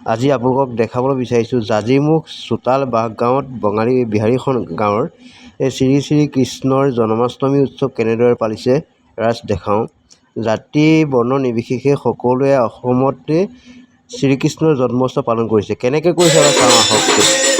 আজি আপোনালোকক দেখাবলৈ বিচাৰিছোঁ জাঁজীমুখ চোতাল বাঘগাঁৱত বঙালী বিহাৰীখন গাঁৱৰ। এই শ্ৰী শ্ৰী কৃষ্ণৰ জন্মাষ্টমী উৎসৱ কেনেদৰে পালিছে ৰাজ দেখাওঁ। জাতি বৰ্ণ নিৰ্বিশেষে সকলোৱে অসমতে শ্ৰীকৃষ্ণৰ জন্মোৎসৱ পালন কৰিছে। কেনেকৈ কৰিছে চাওঁ